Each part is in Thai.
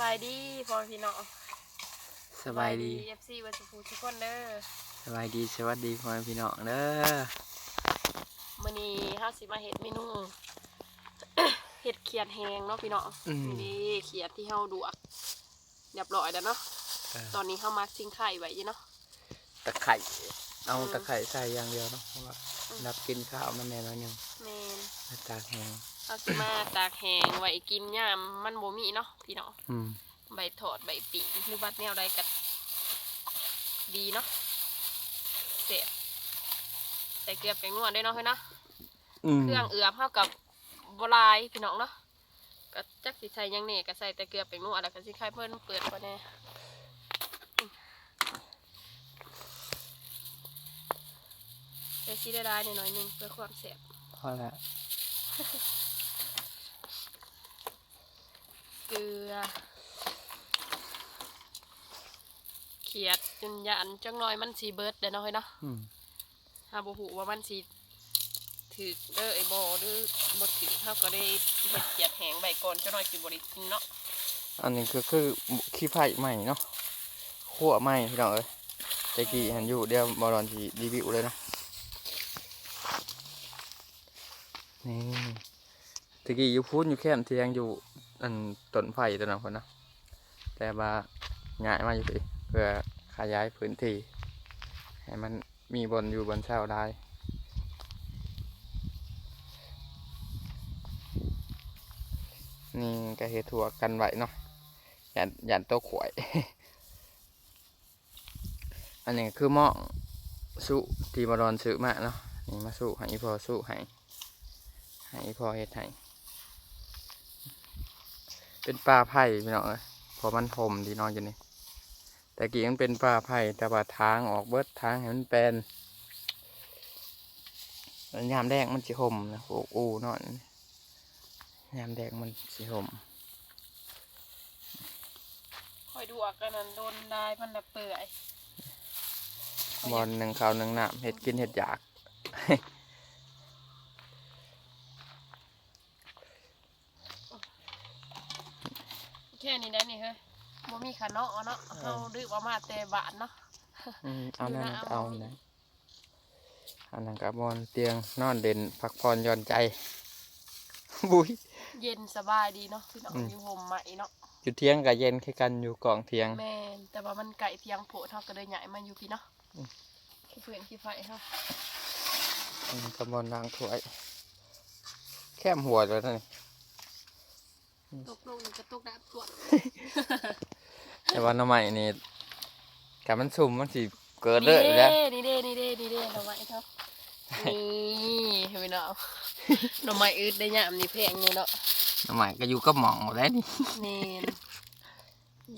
บายดีพ่อพี่น้องสบายดีเอฟซีวัสุภูทุกคนเด้อสบายดีสวัสดีพ่อแม่พี่น้องเด้อมื้อนี้เฮาสิมาเฮ็ดเมนูเฮ็ดเขียดแห้งเนาะพี่น้องอืมนี่เขียดที่เฮาดวกเรียบร้อยแล้วเนาะเออตอนนี้เฮามาซิงไข่ไว้อยู่เนาะตะไคร่เอาอืมตะไคร่ใส่อย่างเดียวเนาะเพราะว่าอืมนับกินข้าวมันแน่นอนยังแม่นมาตากแห้ง เฮาสิมาตากแห้งไว้กินยามมันบ่มีเนาะพี่น้องอืมใบถอดใบปีกหรือว่าแนวใดก็ดีเนาะเสียใส่เกลือแป้งนวดด้วยเนาะเฮ้ยเนาะอืมเครื่องเอือบเท่ากับบหลายพี่น้องเนาะก็จักสิใส่หยังเนี่ยก็ใส่แต่เกลือแป้งนวดแล้วก็สิไข่เพิ่นเปิดก่อนแน่ใส่ซีได้ได้หน่อยๆหนึงเพื่อความแซ่บพอละ เกลือ เขียดจนยันจังน้อยมันสีเบิดเด้อเนาะเฮ้ยเนาะอืมหาบ่ฮู้ว่ามันสิถือเด้อไอ้บ่หรือบ่ถือเฮาก็ได้เฮ็ดเขียดแห้งไว้ก่อนจังน้อยสิบ่ได้กินเนาะอันนี้ก็คือขี้ไผ่ใหม่เนาะขั่วใหม่พี่น้องเอ้ยตะกี้เห็นอยู่เดี๋ยวบอลอนทีรีวิวเลยนะนี่ตะกี้อยู่พูนอยู่แคมป์เทียงอยู่ อันต้นไผ่ตัวนั้นคนนะแต่ว่าย้ายมาอยู่สิเพื่อขยายพื้นที่ ให้มันมีบนอยู่บนเช้าได้นี่ก็เฮ็ดถั่วกันไหวเนาะยันยันโตขวย อันนี้คือหม้อสุที่บรอนซื้อมาเนาะนี่มาสุให้อีพอสุให้ให้อีพอเฮ็ดให้ เป็นปลาไผ่พี่น้องเอ้ยเพอมันห่มดีเนอนอยู่นี่แต่กี้มันเป็นปลาไผ่แต่ว่าทางออกเบิดทางให้มันเป็นแล้วยามแดงมันสิห่มนะโอ้อูเนาะยามแดงมันสีหมคอยดูอากันนั้นโดนได้มันละเปื่อยบอลหนึ่งข้าวหนึ่งน้ำเห็ดกินเห็ดอยาก ค่นี้ได้นี่เฮ้ยบ่มีขาเนาะเนาะเฮาดื้อว่ามาแต่บ้านเนาะอืมเอานั่นอยู่นะก็เอาเอานะอันนั้นกับบอลเตียงนอนเด่นพักผ่อนหย่อนใจ บุยเย็นสบายดีเนาะพี่น้องอืมอยู่ห่มใหม่เนาะอยู่เทียงกับเย็นคือกันอยู่กองเทียงแม่นแต่ว่ามันไก่เพียงโผเท่าก็เลยใหญ่มาอยู่พี่เนาะอืมขี้เพื่อนขี้ไฟเฮาอืมกับบอลล้างถ้วย แค่มหัวเลยนะนี่ ตกลงนี่ก็ตกน้ำตัวแต่ว่าหน้ำใหม่นี่กับมันสุ่มมันสิเกิดเลยอยู่แล้วนี่เด้นี่เด้นี่เด้หน่อไม้เท่านี่เห็นไหมเนาะหน่อไม้อึดได้ยามนี่แพงเลยเนาะหน้ำใหม่ก็อยู่กับหมองหมดแล้วนี่เนน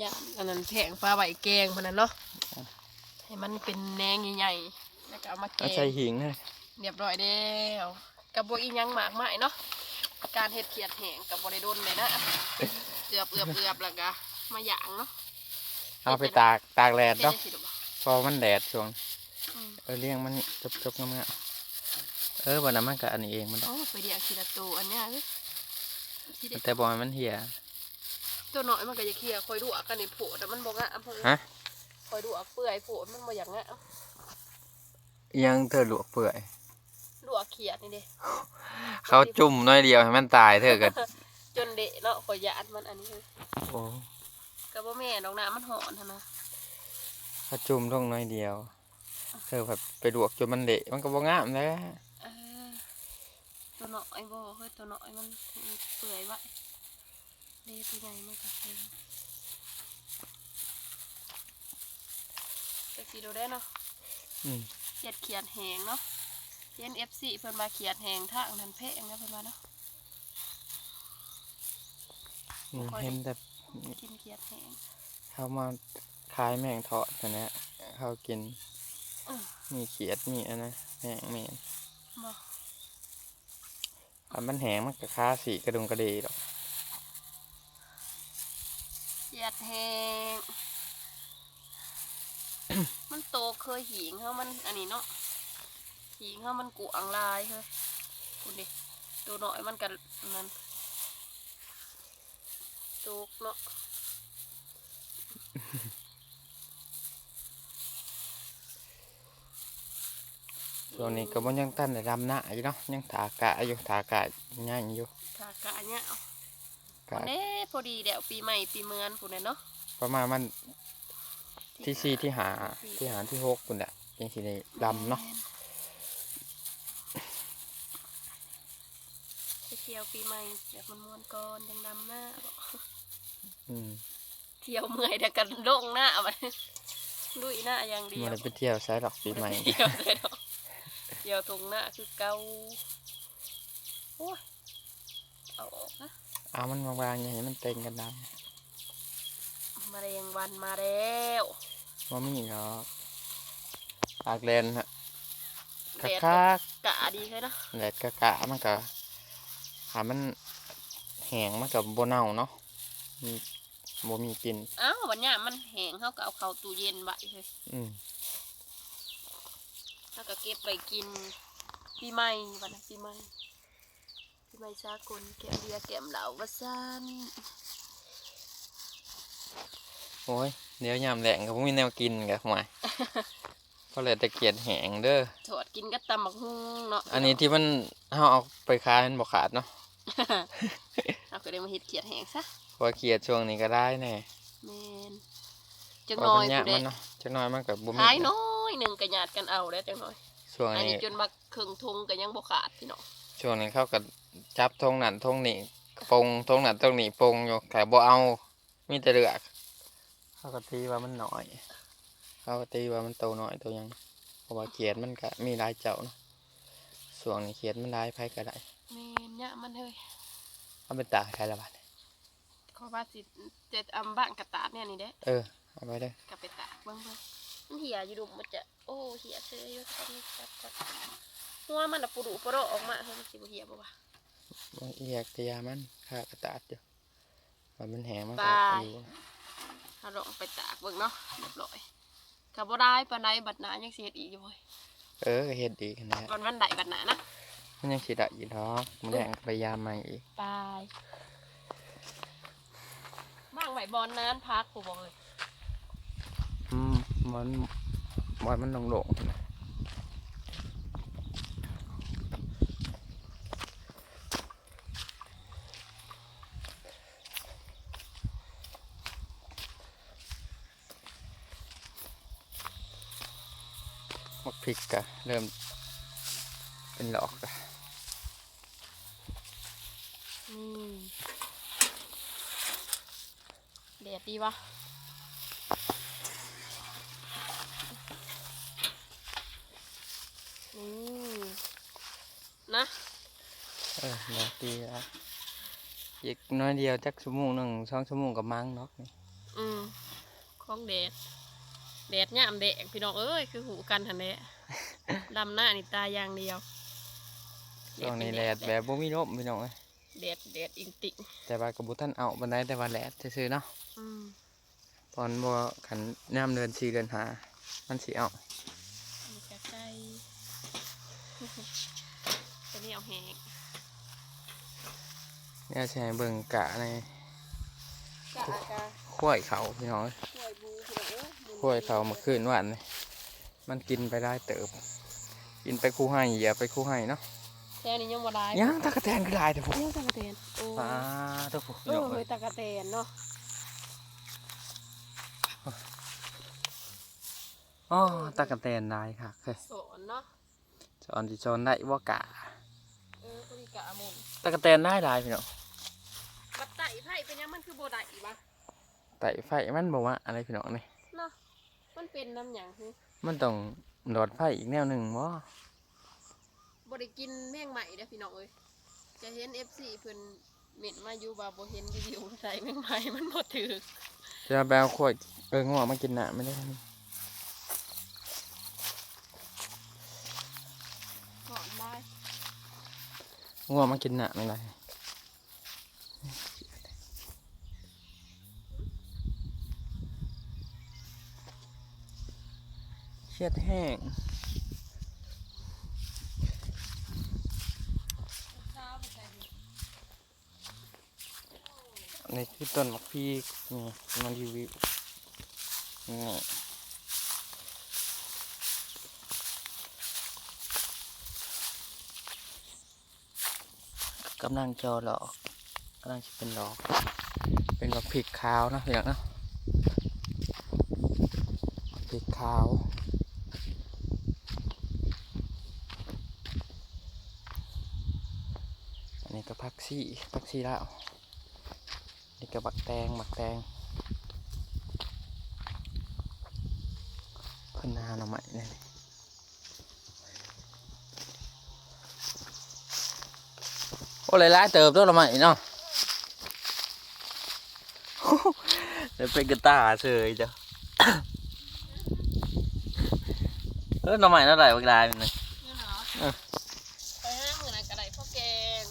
ยามอันนั้นแพงปลาใบแกงพนนั้นเนาะให้มันเป็นแหนงใหญ่ๆแล้วก็เอามาแกเอางใส่หิงเลยเรียบร้อยแล้วกับบอีหยังหมากไม้เนาะ การเฮ็ดเขียดแห้งกับบริโดนเลยนะเอือบเอือบเอือบแล้วก็มาหยางเนาะเอาไปตากตากแดดเป็นเนาะจังซี่ดอกบ่เพอมันแดดช่วงอืมเออเลี้ยงมันจบจบงามๆเออวันนั้นมันก็อันนี้เองมันโอ้ไปเดียวทีละตัวอันเนี้ยเอ้ยสิได้แต่บอกให้มันเหี่ยตัวน้อยมันก็จะเคลียร์คอยดูอากันในโผล่แต่มันบอกอะเพิ่นฮะคอยดูอาเปื่อยโผล่มันบ่อย่างงะอิหยังเธอหลวกเปื่อย ดูอาเขียดนี่เด้เขาจุ่มน้อยเดียวให้มันตายเธอกันจนเดะเนาะคอยยานมันอันนี้โอ้ก็บ่แม่ดอกน้ำมันหอนหั่นนะเขาจุ่มลงน้อยเดียวเธอแบบไปลวกจนมันเละมันก็บ่งามแล้วเออตัวน้อยบ่เฮ้ยตัวน้อยมันเปื่อยไว้เดะตัวใหญ่มันก็เป็นจะสิดูได้เนาะอืมเขียดเขียดแหงเนาะ เย็น FC เพิ่นมาเขียดแหงทางนั้นเพะนะเพิ่นว่าเนาะอืมเห็นแต่กินเขียดแหงเขามาขายแมงทอดแต่เนี้ยเขากิน อืมมีเขียดมีอันนะแมงมีบ่อันมันแหงมันก็ค่าสีกระดุงกระดีหรอกเขียดแหง มันโตเคยหิงเฮามันอันนี้เนาะ หิงเฮามันกุอังลายเฮ้ยคุณดิตัวน้อยมันกันนั่นโตกเนาะช่วงนี้ก็บ่ยังตันได้ดำหน้าอยู่เนาะยังถากะอยู่ถากะย่างอยู่กะกะเนี่ยเอากะเน่พอดีเดี๋ยวปีใหม่ปีเมือนพุ่นน่ะเนาะประมาณมันที่สี่ที่หาที่หาที่หกปุ่นแหละยังสิได้ดำเนาะ ไปเที่ยวปีใหม่แบบมันมวนก่อนยังดำหน้าบ่อืมเที่ยวเมื่อยเดี๋ยวกันลงหน้ามันลุยหน้าอย่างเดีมัยนวได้ไปเที่ยวใช้ดอกปีใหม่เที่ยวเลยเนาะเที่ยวตรงหน้าคือเกาโอ้ยเอาออกนะเอามันวางๆอย่างนี้มันเต็งกันดมาแรงวันมาแล้วำว่ามีเนาะปากแลนฮะแดคักดคักกะดีเลยเนาะๆแดดกะกะมันก็ หามันแห้งมันกับโบเน่าเนาะมีโบมีกลินอ้าววันเนี้ยมันแห้งเขาก็เอาเข้าตู้เย็นไว้เลยอืมแล้วก็เก็บไปกินปีใหม่วันนั้นปีใหม่ปีใหม่สากลแกมเบียร์แกมเหล้าว่าซันโอ้ยเดี๋ยวยามแหลงก็บ่มีแนวกินกับหมาย เพราะเลยตะเกียดแห้งเด้อ ถอดกินก็ตำบักฮุงเนาะอันนี้ที่มันเฮาเอาไปขายมันบ่ขาดเนาะ เอาก็ได้มาเฮ็ดเขียดแห้งซะเพราะว่าเกียดช่วงนี้ก็ได้แน่แมนจังเพราะน้อยมันยากผู้ใดมันเนาะจักหน้อยมันก็บ่มีขายน้อยหนึ่งก็หยาดกันเอาแล้วจังน้อยช่วงอันนี้นี้จนมาครึ่งทุงก็ยังบ่ขาดพี่น้องช่วงนี้เขาก็จับทงนั่นทงนี่ปงทงนั่นทงนี่ปงอยู่แต่บ่เอา มีแต่เลือกเขาก็ตีว่ามันน้อย เขาก็ตีว่ามันโตน้อยตัวหยังเพราะว่าเขียดมันก็มีหลายเจ้าเนาะช่วงนี้เขียดมันหลายไผก็ได้ แม่นเนี่ยมันเฮ้ยเอาไปตากใช้ละบาดขอว่าสิเจ็ดอำบ้างกระตาดเนี่ยนี่เด้เออเอาไปเด้อกลับไปตากเบิ่งเบิ่งมันเหี่ยอยู่ดุมมันจะโอ้เหี่ยเชยอยู่ตอนนี้จับก่อนหัวมันน่ะปุรุปุโรออกมาเฮ้ยมันสิบ่เหี่ยบ่วะมันเอียกแตยามันค่ากระตาดอยู่ว่ามันแหงมันไปก็อยู่ถ้าลองไปตากเบิ่งเนาะเรียบร้อยก็บ่ได้ปานใดบัดหน้ายังสิเฮ็ดอีกอยู่เว้ยเออก็เฮ็ดดีกันแหละวันวันใดบัดหน้านะ มันยังสิได้อีกดอกมันแดงพยายามใหม่อีกไปบ้างไหวบอลนั้นพักกูบอกเลยอืมมันมันมันโด่งๆนะมักพริกกะเริ่มเป็นหลอกกะ นี่เด็ดดีวะนี่นะ เออหลอกดีแล้วอีกน้อยเดียวจักชั่วโมงหนึ่งสองชั่วโมงกับมั้งเนาะนี่อืมของแดดแดดย่ามแดงพี่น้องเอ้ยคือหูกันทันแหละ ดำหน้านี่ตายอย่างเดียวช่วงนี้แลดแบบบ่มีลมพี่น้องเอ้ย แดดแดดอิงติงแต่ว่ากับบุท่านเอาบันไดแต่ว่าแลดซื่อๆเนาะอืมตอนบ่ขันย่ามเดือนสี่เดือนหา มันสิเอามีกระไก่ตัวนี้เอาแหงเนี่ยใช้เบิ่งกะในกะกะข้วยเขาพี่น้องเอ้ยช่วยบูพี่น้องเอ้ยบูข้วยเขาเมื่อคืนวันนี่มันกินไปได้เติบ กินไปคู่ให้เหยียบไปคู่ให้เนาะ แค่นี้ยังบ่ได้ยังตะกะแตนคือหลายแต่พวกยังตะกะแตนโอ้ปลาตัวพวกเอพี่น้อองเฮ้เอ้ยยตะกะแตนเนาะอ๋อตะกะแตนหลายค่ะเคยสอนเนาะสอนสิสอนได้บ่กะเออตัวนี้กะอามุนตะกะแตนได้หลายพี่น้องบัดไตไผ่เป็นยังมันคือบ่ได้อีบ่ะไต่ไฟมันบอกว่าอะไรพี่น้องนี่เนาะมันเป็นน้ำหยังคือมันต้องโดดไฟอีกแนวหนึ่งบ่ บ่ได้กินแมงใหม่เด้อพี่น้องเอ้ยจะเห็น FC เพิ่นเม็ดมาอยู่ว่าบ่เห็นรีวิวใส่แมงใหม่มันบ่ถือจะแบวขวดเอองัวมากินหนาไม่ได้ทสอนได้ำงัวมากินหนาไม่ไรเครียดแห้ง เช้าไปใส่ดิ อั นนี้คือต้นมักพีกนี่มันรีวิวนี่กำลังจอหลอกกำลังจะเป็นหลอก เป็นกับพริกขาวนะอย่างนะพริกขาวอันนี้ก็ผักซี่ผักซี่แล้ว นี่ก็บักแตงบักแตงเพิ่นหาหน่อไม้เนี่ยโอ้หลายๆเติบด้วยหน่อไม้เนาะเดี๋ยวเป็นกระตายเฉยจ้ะเออหน่อไม้เท่าไหร่บักลายมันเลย นี่เนาะ เออ ไปห้าหมื่นกระไดพ่อแกง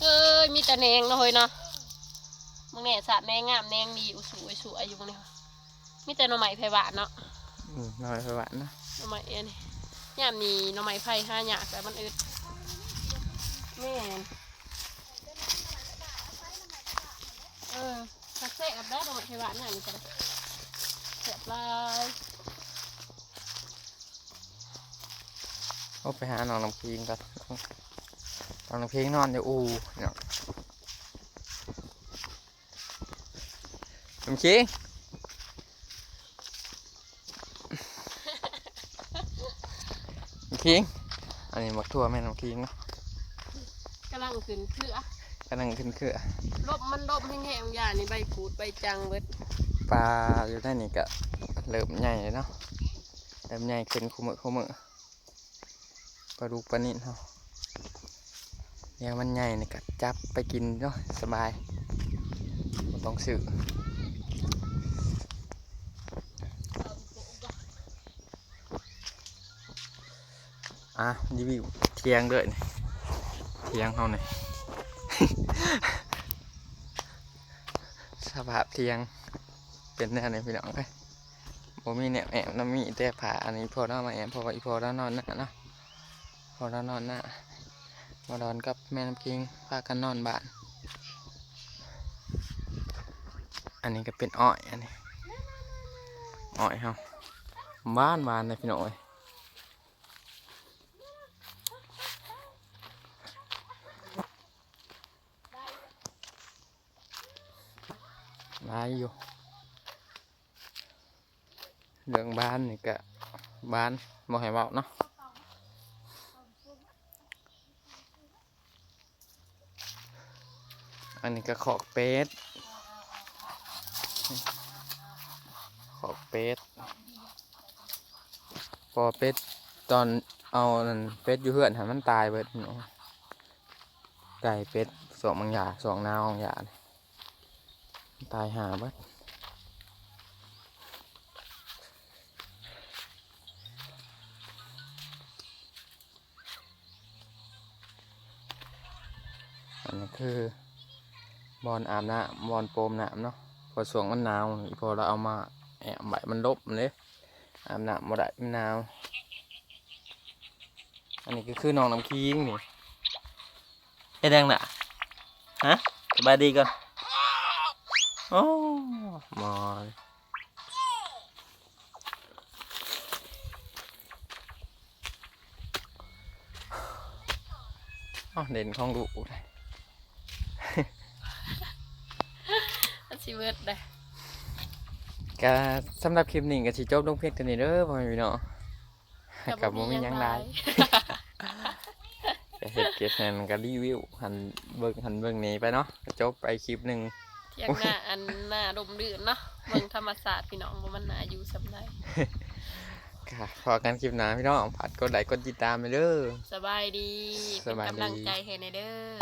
เอ้ ยมีแต่แนงเนาะเฮ้ยเนาะมึงเนี่ยสาดแนงงามแนงดีอุสุอุสุอายุมึงเนี่ยมีแต่หน่อไม้ไผ่หวานเนาะอืมหน่อไม้หวานนะหน่อไม้เอ็นยามนี้หน่อไม้ไผ่ห้าหยากแต่มันอึดแม่นเออสักเสกได้หน่อไม้ไผ่หวานอย่างนี้ก็ได้เสียบลายโอ้ไปหาน้องน้ำพิงกันน้องน้ำพิงนอนอยู่อูเนาะ น้ำพิงน้ำพิงอันนี้มักทั่วแม่น้ำพิงเนาะกำลังขึ้นเครือกำลังขึ้นเครือลบมันลบแห้งๆอย่างนี้ใบขูดใบจังเบิดปลาอยู่ได้นี่ก็เริ่มใหญ่เลยเนาะเริ่มใหญ่ขึ้นคุมือคุมือปลาดุกปลานิ่นเนาะเดี๋ยวมันใหญ่นี่ก็จับไปกินเนาะสบายบ่ต้องซื้อ อะรีวิวเทียงด้วยนี่เทียงเขาเนี่อยสภาพเทียงเป็นแน่เลยพี่น้องเอ้ยบ่มีแนวแอบน้ำมีแต่ผาอันนี้พอเรามาแอบพราะว่าอีพอเรานอนหน้าเนาะพอเรานอนหน้ามาดอนกับแม่น้ำคิงพากันนอนบ้าน อันนี้ก็เป็นอ้อยอันนี้อ้อยเฮาบ้านบ้านเลยพี่น้องเอ้ย หลายอยู่ เรื่องบ้านนี่ก็บ้านบ่ให้เว้าเนาะอันนี้ก็ขอกเป็ดขอกเป็ดพอเป็ดตอนเอานั่นเป็ดอยู่เฮือนหันมันตายเบิดไก่เป็ดสองบางอย่างสองนาวบางอย่าง ตายหาบิดอันนี้คือบอลอาบน้ำบอลโปมน้ำเนาะพอสวงมันหนาวพอเราเอามาแอบใบมันลบมันเลยอาบน้ำบ่ได้มันหนาว อันนี้ก็คือน้องน้ำคิงนี่เฮ็ดงน่ะฮะสบายดีก่อน โอ้มอยอ้าวเด่นของลูกเลยมันสิเบิดได้ก็สำหรับคลิปนี้ก็สิจบลงเพียงเท่านี้เด้อพ่อแม่พี่น้องกับบ่มีหยังหลายก็เฮ็ดเก็บแทนก็รีวิวหันเบิ่งหันเบิ่งนี้ไปเนาะก็จบไปคลิปหนึง เที่ยงหน้าอันหน้าดมดื่นเนาะเบิ่งธรรมศาสตร์พี่น้องบ่มันน่าอยู่สำไดค่ะพอกันคลิปหน้าพี่น้องฝากกดไลค์กดติดตามไปเด้อสบายดีสบายดีเป็นกำลังใจให้ในเด้อ